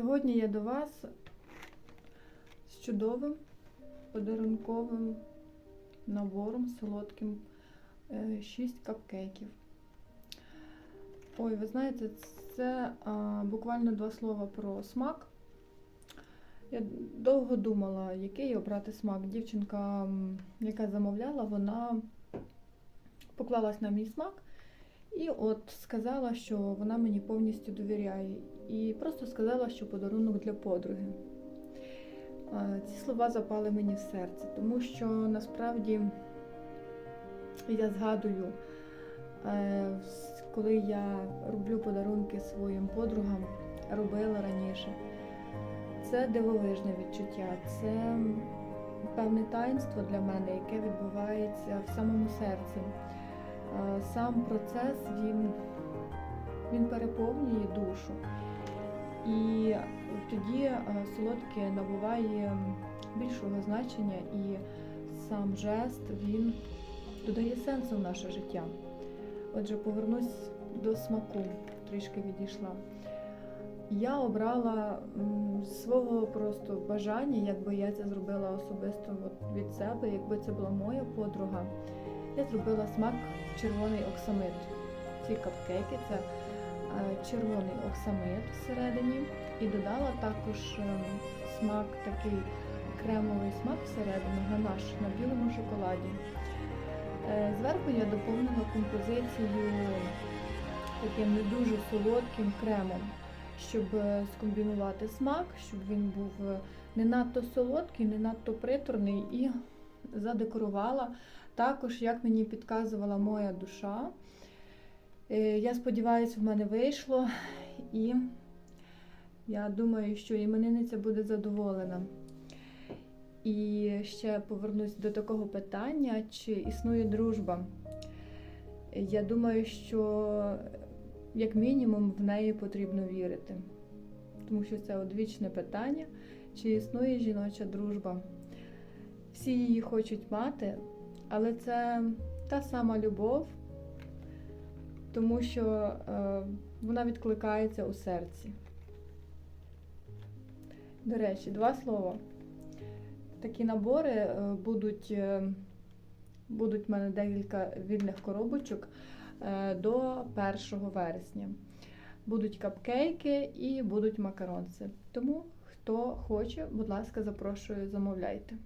Сьогодні я до вас з чудовим подарунковим набором солодким 6 капкейків. Ой, ви знаєте, це а, буквально два слова про смак. Я довго думала, який обрати смак. Дівчинка, яка замовляла, вона поклалась на мій смак і от сказала, що вона мені повністю довіряє. І просто сказала, що подарунок для подруги. Ці слова запали мені в серце, тому що насправді я згадую, е, коли я роблю подарунки своїм подругам, робила раніше. Це дивовижне відчуття, це певне таїнство для мене, яке відбувається в самому серці. Е, Сам процес він, він переповнює душу. І тоді е, солодке набуває більшого значення, і сам жест він додає сенсу в наше життя. Отже, повернусь до смаку, трішки відійшла. Я обрала свого просто бажання, якби я це зробила особисто від себе, якби це була моя подруга. Я зробила смак червоний оксамит. Ці капкейки це е, червоний оксамит всередині і додала також е, смак, такий кремовий смак всередину, ганаш на білому шоколаді. Е, Зверху я доповнила композицію таким не дуже солодким кремом, щоб скомбінувати смак, щоб він був не надто солодкий, не надто приторний і задекорувала також, як мені підказувала моя душа. Е, Я сподіваюся, в мене вийшло, і я думаю, що іменинниця буде задоволена. І ще повернусь до такого питання, чи існує дружба. Я думаю, що як мінімум в неї потрібно вірити, тому що це одвічне питання, чи існує жіноча дружба. Всі її хочуть мати, але це та сама любов, тому що е, вона відкликається у серці. До речі, два слова. Такі набори е, будуть, е, будуть в мене декілька вільних коробочок е, до 1 вересня. Будуть капкейки і будуть макаронси. Тому, хто хоче, будь ласка, запрошую, замовляйте.